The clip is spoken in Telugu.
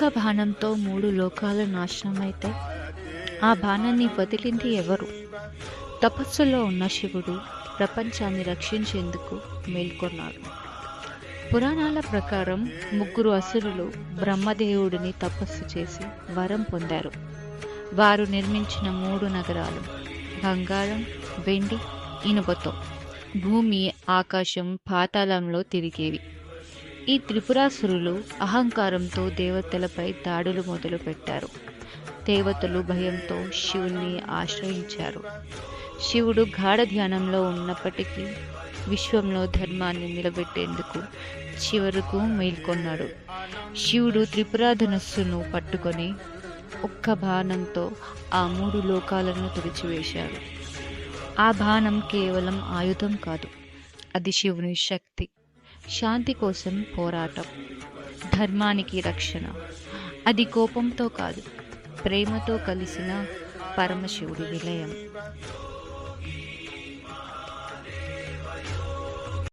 ఒక్క బాణంతో మూడు లోకాలు నాశనమైతే ఆ బాణాన్ని వదిలింది ఎవరు? తపస్సులో ఉన్న శివుడు ప్రపంచాన్ని రక్షించేందుకు మేల్కొన్నాడు. పురాణాల ప్రకారం ముగ్గురు అసురులు బ్రహ్మదేవుడిని తపస్సు చేసి వరం పొందారు. వారు నిర్మించిన మూడు నగరాలు బంగారం వెండి ఇనుపతో భూమి ఆకాశం పాతాళంలో తిరిగేవి. ఈ త్రిపురాసురులు అహంకారంతో దేవతలపై దాడులు మొదలుపెట్టారు. దేవతలు భయంతో శివుణ్ణి ఆశ్రయించారు. శివుడు గాఢ ధ్యానంలో ఉన్నప్పటికీ విశ్వంలో ధర్మాన్ని నిలబెట్టేందుకు చివరకు మేల్కొన్నాడు. శివుడు త్రిపురాధనస్సును పట్టుకొని ఒక్క బాణంతో ఆ మూడు లోకాలను తుడిచివేశాడు. ఆ బాణం కేవలం ఆయుధం కాదు అది శివుని శక్తి. శాంతి కోసం పోరాటం ధర్మానికి రక్షణ. అది కోపంతో కాదు ప్రేమతో కలిసిన పరమశివుడి విలయం.